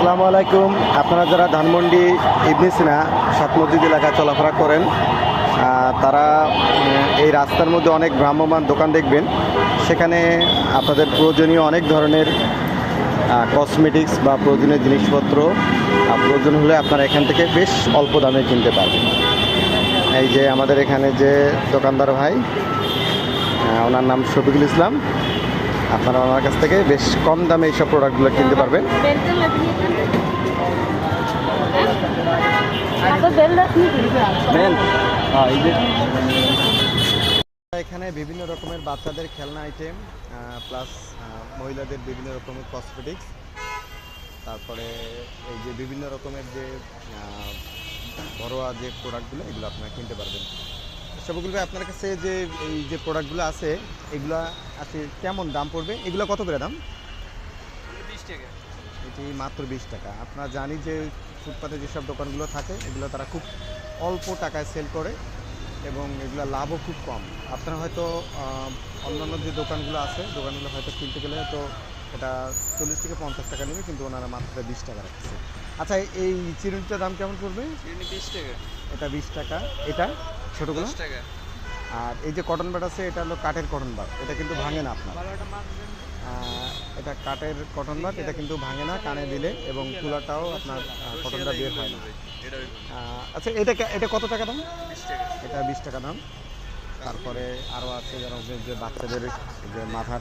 আসসালামু আলাইকুম। আপনারা যারা ধানমন্ডি, ইবনি সিনা, সাত মসজিদ এলাকায় চলাফেরা করেন তারা এই রাস্তার মধ্যে অনেক ভ্রাম্যমান দোকান দেখবেন। সেখানে আপনাদের প্রয়োজনীয় অনেক ধরনের কসমেটিক্স বা প্রয়োজনীয় জিনিসপত্র প্রয়োজন হলে আপনারা এখান থেকে বেশ অল্প দামে কিনতে পারবেন। এই যে আমাদের এখানে যে দোকানদার ভাই ওনার নাম শফিকুল ইসলাম। আপনারা আমার কাছ থেকে বেশ কম দামে এইসব প্রোডাক্টগুলো কিনতে পারবেন। হ্যাঁ, এখানে বিভিন্ন রকমের বাচ্চাদের খেলনা আইটেম প্লাস মহিলাদের বিভিন্ন রকমের কসমেটিক্স তারপরে এই যে বিভিন্ন রকমের যে ঘরোয়া যে প্রোডাক্টগুলো এগুলো আপনারা কিনতে পারবেন। সবগুলো আপনার কাছে যে, এই যে প্রোডাক্টগুলো আছে, এগুলা আছে কেমন দাম পড়বে? এগুলো কত করে দাম? এটি মাত্র বিশ টাকা। আপনারা জানি যে ফুটপাতে যেসব দোকানগুলো থাকে এগুলো তারা খুব অল্প টাকায় সেল করে এবং এগুলো লাভও খুব কম। আপনারা হয়তো অন্যান্য যে দোকানগুলো আছে দোকানগুলো হয়তো কিনতে গেলে হয়তো এটা চল্লিশ থেকে পঞ্চাশ টাকা নেবে কিন্তু ওনারা মাত্র বিশ টাকা রাখছে। আচ্ছা এই চিরুনিটার দাম কেমন পড়বে? বিশ টাকা। এটা বিশ টাকা। এটা ছোটোগুলো টাকা। আর এই যে কটন বাট আছে এটা হলো কাঠের কটন বাট এটা কিন্তু ভাঙে না আপনার। এটা কাঠের কটন বাট এটা কিন্তু ভাঙে না কানে দিলে এবং তুলাটাও আপনার কটনটা বের হয় না। আচ্ছা এটা এটা কত টাকা দাম? এটা বিশ টাকা দাম। তারপরে আরও আছে যেন যে- যে বাচ্চাদের যে মাথার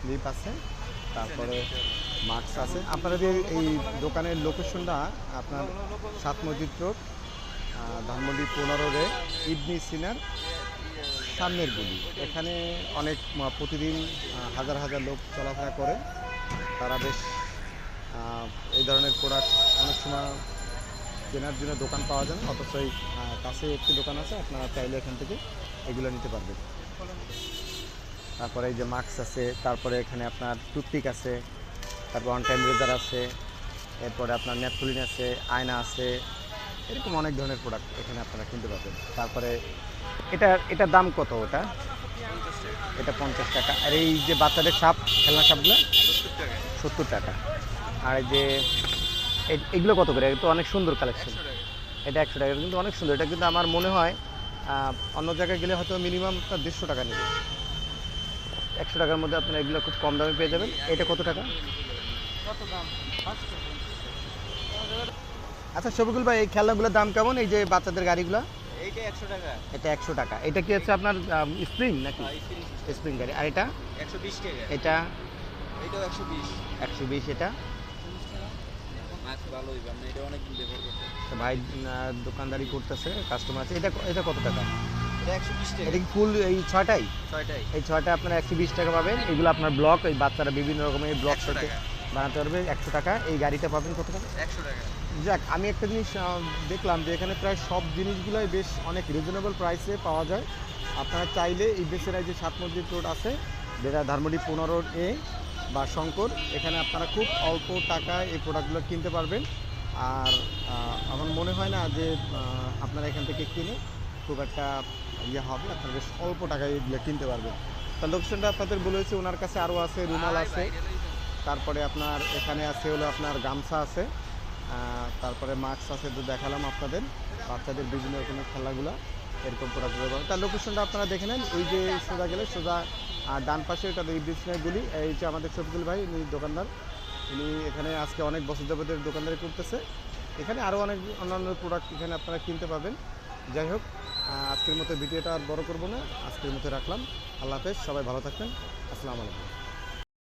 ক্লিপ আছে তারপরে মাস্ক আছে। আপনাদের এই দোকানের লোকেশনটা আপনার সাত মসজিদ রোড ধানমন্ডি পনেরো রে ইবনি সিনার সামনের গুলি। এখানে অনেক প্রতিদিন হাজার হাজার লোক চলাফেরা করে। তারা বেশ এই ধরনের প্রোডাক্ট অনেক সময় কেনার জন্য দোকান পাওয়া যায় না, অথচ এই কাছে একটি দোকান আছে, আপনারা চাইলে এখান থেকে এগুলো নিতে পারবেন। তারপরে এই যে মাস্ক আছে, তারপরে এখানে আপনার টুথপিক আছে, তারপর অন টাইম রেজার আছে, এরপরে আপনার ন্যাপথলিন আছে, আয়না আছে এরকম অনেক ধরনের প্রোডাক্ট এখানে আপনারা কিনতে পারবেন। তারপরে এটা এটার দাম কত ওটা? এটা পঞ্চাশ টাকা। আর এই যে বাচ্চাদের সাপ খেলনা সাপগুলো? সত্তর টাকা। আর এই যে এগুলো কত করে? এটা তো অনেক সুন্দর কালেকশন এটা একশো টাকা কিন্তু অনেক সুন্দর। এটা কিন্তু আমার মনে হয় অন্য জায়গায় গেলে হয়তো মিনিমাম আপনার দেড়শো টাকা নেবে। একশো টাকার মধ্যে আপনারা এগুলো খুব কম দামে পেয়ে যাবেন। এটা কত টাকা? কত দাম? আচ্ছা শফিকুল ভাই এই খেলনাগুলোর দাম কেমন? এই যে বাচ্চাদের গাড়িগুলো? এইটা একশো টাকা। এটা একশো টাকা। এটা কি হচ্ছে আপনার স্প্রিং নাকি? স্প্রিং গাড়ি। আর এটা? একশো বিশ টাকা। এটা? এটা? তো ভাই দোকানদারি করতেছে কাস্টমার আছে। এটা এটা কত টাকা? এটা একশো বিশ টাকা। এটা কি ফুল এই ছয়টাই? ছয়টাই। এই ছয়টা আপনার একশো বিশ টাকা পাবেন। এগুলো আপনার ব্লক এই বাচ্চারা বিভিন্ন রকমের ব্লক 100। বানাতে পারবে। একশো টাকা। এই গাড়িটা পাবেন কত টাকা? একশো টাকা। যাক আমি একটা জিনিস দেখলাম যে এখানে প্রায় সব জিনিসগুলোই বেশ অনেক রিজনেবল প্রাইসে পাওয়া যায়। আপনারা চাইলে এই বেসেরায় যে সাত মসজিদ রোড আছে যেটা ধানমন্ডি পনেরো এ বা শঙ্কর এখানে আপনারা খুব অল্প টাকায় এই প্রোডাক্টগুলো কিনতে পারবেন। আর আমার মনে হয় না যে আপনারা এখান থেকে কিনে খুব একটা ইয়ে হবে আপনারা বেশ অল্প টাকায় এগুলো কিনতে পারবেন। তার লোকেশনটা আপনাদের বলেছি ওনার কাছে আরও আছে রুমাল আছে। তারপরে আপনার এখানে আছে হলো আপনার গামছা আছে। তারপরে মাস্ক আছে তো দেখালাম আপনাদের। বাচ্চাদের বিভিন্ন রকমের খেলাগুলো এরকম প্রোডাক্টগুলো পাবেন। তার লোকেশনটা আপনারা দেখে নেন। ওই যে সোজা গেলে সোজা ডান পাশে এটা গুলি। এই যে আমাদের শফিকুল ভাই উনি দোকানদার। উনি এখানে আজকে অনেক বছর যাবতের দোকানদারি করতেছে। এখানে আরও অনেক অন্যান্য প্রোডাক্ট এখানে আপনারা কিনতে পাবেন। যাই হোক আজকের মতো ভিডিওটা আর বড় করব না। আজকের মতো রাখলাম। আল্লাহ হাফেজ। সবাই ভালো থাকবেন। আসসালামু আলাইকুম।